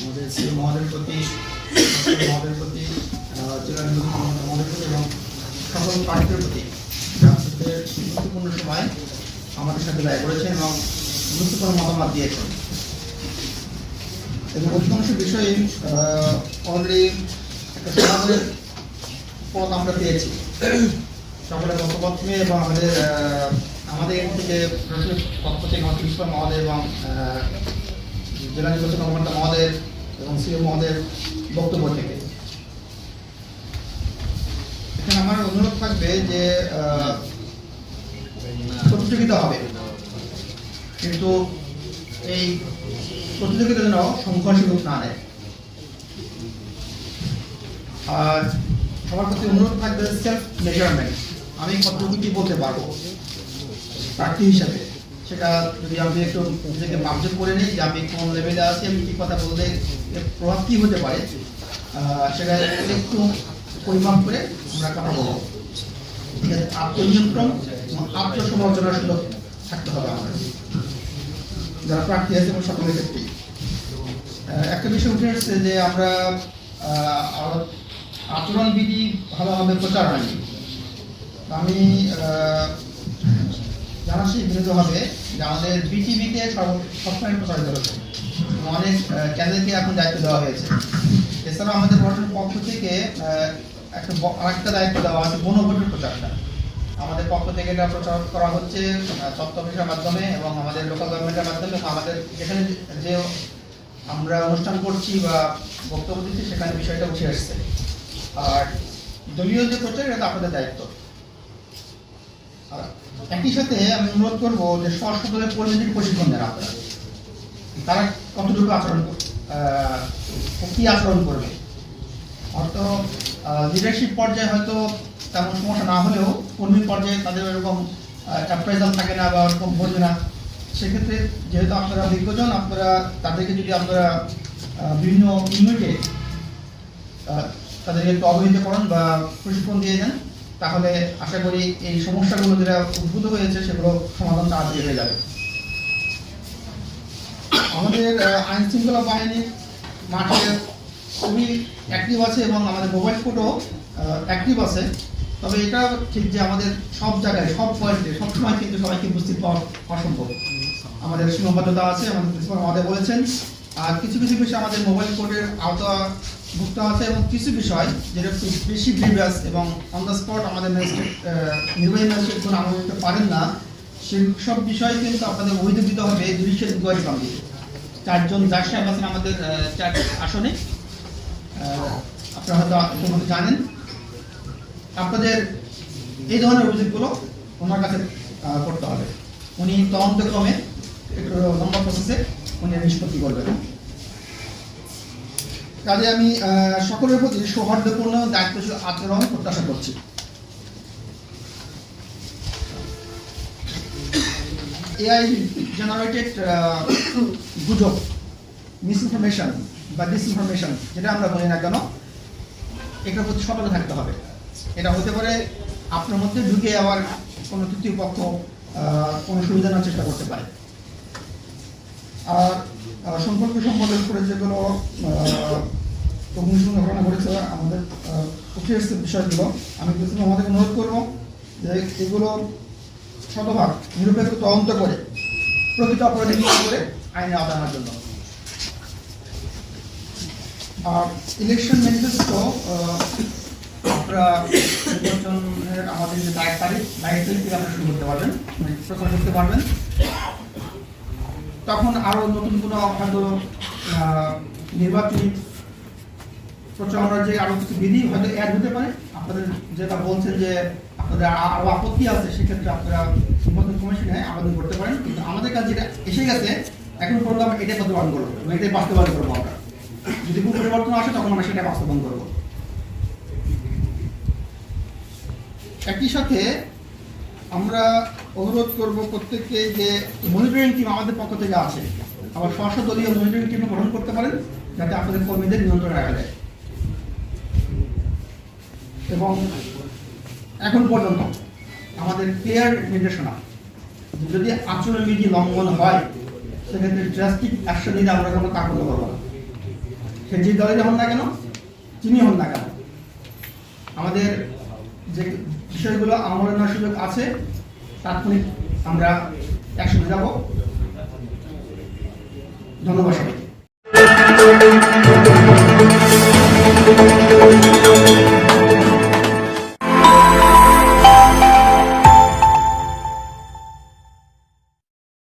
আমাদের শ্রী মহাদের প্রতি মহাদের প্রতি জেলা প্রতি এবং সকল প্রার্থীদের প্রতি গুরুত্বপূর্ণ সময় আমাদের সাথে ব্যয় করেছেন এবং গুরুত্বপূর্ণ মতামত দিয়েছেন। এবং অধিকাংশ বিষয়ে অলরেডি সমাধানের পথ আমরা পেয়েছি। সকলের মতামত নিয়ে এবং আমাদের আমাদের এখান থেকে পক্ষ থেকে আমার মহোদয় এবং জেলা নির্বাচন কর্মকর্তা মহোদয় এবং সিও মহোদয়ের বক্তব্য থেকে। এখানে আমার অনুরোধ থাকবে যে প্রতিযোগিতা হবে। কিন্তু এই প্রতিযোগিতা যেন সংঘর্ষ রূপ না নেয়। আর সবার প্রতি অনুরোধ থাকবে সেলফ মেজারমেন্ট আমি কতটুকু কি বলতে পারব? প্রার্থী হিসাবে। সেটা যদি আমি একটু নিজেকে মাপজোক করে নিই যে আমি কোন লেভেলে আছি, আমি কি কথা বললে প্রভাব কি হতে পারে সেটা একটু পরিমাপ করে আমরা কথা বলব। ঠিক আছে? আত্মনিয়ন্ত্রণ এবং আত্মসমালোচনার সুযোগ থাকতে হবে আমাদের। যারা প্রার্থী আছে এবং সকলের ক্ষেত্রেই। একটা বিষয় উঠে এসছে যে আমরা আচরণবিধি ভালোভাবে প্রচার হয়নি। আমি আহ, জানাচ্ছি বিনীতভাবে যে আমাদের বিটিভিতে সবসময় প্রচারিত হচ্ছে। অনেক চ্যানেলকে এখন দায়িত্ব দেওয়া হয়েছে। এছাড়াও আমাদের প্রশাসনের পক্ষ থেকে একটা আরেকটা দায়িত্ব দেওয়া আছে বনভোটের প্রচারটা। আমাদের পক্ষ থেকে এটা প্রচার করা হচ্ছে তথ্য মাধ্যমে এবং আমাদের লোকাল গভর্নমেন্টের মাধ্যমে। আমাদের যেখানে যে- আমরা অনুষ্ঠান করছি বা বক্তব্য দিচ্ছি সেখানে বিষয়টা উঠে আসছে আর দলীয় যে প্রচার এটা আপনাদের দায়িত্ব। একই সাথে আমি অনুরোধ করব যে দলের কর্মীদের প্রশিক্ষণ দেন আপনারা। তারা কতটুকু আচরণ কি আচরণ করবে? হয়তো লিডারশিপ পর্যায়ে হয়তো তেমন সমস্যা না হলেও কর্মী পর্যায়ে তাদের এরকম অ্যাপ্রাইজাল থাকে না বা ওরকম বোঝে না। সেক্ষেত্রে যেহেতু আপনারা বিজ্ঞজন আপনারা, তাদেরকে যদি আপনারা বিভিন্ন ইউনিটে তাদেরকে একটু অবহিত করেন বা প্রশিক্ষণ দিয়ে দেন তাহলে আশা করি এই সমস্যাগুলো যেটা উদ্ভূত হয়েছে, সেগুলো সমাধান তাড়াতাড়ি হয়ে যাবে। আমাদের আইন শৃঙ্খলা বাহিনী মাঠে খুবই অ্যাক্টিভ আছে এবং আমাদের মোবাইল কোর্টও অ্যাক্টিভ আছে। তবে এটা ঠিক যে আমাদের সব জায়গায়, সব পয়েন্টে সবসময় কিন্তু সবাইকে উপস্থিত পাওয়া অসম্ভব। আমাদের সীমাবদ্ধতা আছে, আমাদের প্রিন্সিপাল আমাদের বলেছেন। আর কিছু কিছু বিষয় আমাদের মোবাইল কোর্টের আওতাভুক্ত আছে এবং কিছু বিষয় যেটা একটু বেশি গ্রিভিয়াস এবং অন দ্য স্পট আমাদের ম্যাজিস্ট্রেট নির্বাহী ম্যাজিস্ট্রেট কোনো আমল করতে পারেন না সেই সব বিষয় কিন্তু আপনাদের অভিযোগ দিতে হবে জুডিশিয়াল ইনকোয়ারি কমিটি চারজন জাজ সাহেব আছেন আমাদের চার আসনে আপনারা হয়তো জানেন। আপনাদের এই ধরনের অভিযোগগুলো ওনার কাছে করতে হবে। উনি তদন্তক্রমে একটু লম্বা প্রসেসে উনি নিষ্পত্তি করবেন। কাজে আমি সকলের প্রতি সৌহার্দ্যপূর্ণ দায়িত্বশীল আচরণ প্রত্যাশা করছি। এআই জেনারেটেড গুজব মিসইনফরমেশন বা ডিসইনফরমেশন যেটা আমরা বলি না কেন, এটার প্রতি সতর্ক থাকতে হবে। এটা হতে পারে আপনার মধ্যে ঢুকে আবার কোনো তৃতীয় পক্ষ কোনো সুবিধা নেওয়ার চেষ্টা করতে পারে। আর সম্পর্ক সম্পদের উপরে যেগুলো কমিশন ঘটনা ঘটেছে আমাদের উঠে এসছে বিষয়গুলো, আমি প্রথমে আমাদের অনুরোধ করব যে এগুলো শতভাগ নিরপেক্ষ তদন্ত করে প্রকৃত অপরাধী করে আইনে আওতায় জন্য। আর ইলেকশন ম্যানিফেস্টো আপনারা আমাদের যে বাইশ তারিখ বাইশ তারিখ থেকে আপনারা শুরু করতে পারবেন মানে প্রকাশ করতে পারবেন। তখন আরও নতুন কোনো হয়তো নির্বাচনী প্রচারণার যে আরও কিছু বিধি হয়তো অ্যাড হতে পারে। আপনাদের যেটা বলছেন যে আপনাদের আরও আপত্তি আছে, সেক্ষেত্রে আপনারা নির্বাচন কমিশনে আবেদন করতে পারেন। কিন্তু আমাদের কাছে যেটা এসে গেছে, এখন পর্যন্ত আমরা এটাই প্রতিপালন করব এবং এটাই বাস্তবায়ন করব আমরা। যদি কোনো পরিবর্তন আসে, তখন আমরা সেটা বাস্তবায়ন করব। একই সাথে আমরা অনুরোধ করব প্রত্যেককে যে মনিটরিং টিম আমাদের পক্ষ থেকে আছে, আবার স্ব দলীয় মনিটরিং টিম গ্রহণ করতে পারেন, যাতে আপনাদের কর্মীদের নিয়ন্ত্রণ রাখা যায়। এবং এখন পর্যন্ত আমাদের ক্লিয়ার নির্দেশনা, যদি আচরণবিধি লঙ্ঘন হয়, সেক্ষেত্রে ড্রাস্টিক অ্যাকশন নিতে আমরা কোনো কার্যকর করব না। সে যে দলের হন না কেন যিনি হন না কেন। আমাদের যে বিষয়গুলো আমলে নেওয়ার সুযোগ আছে। তাৎক্ষণিক আমরা একসঙ্গে যাব। ধন্যবাদ সবাইকে।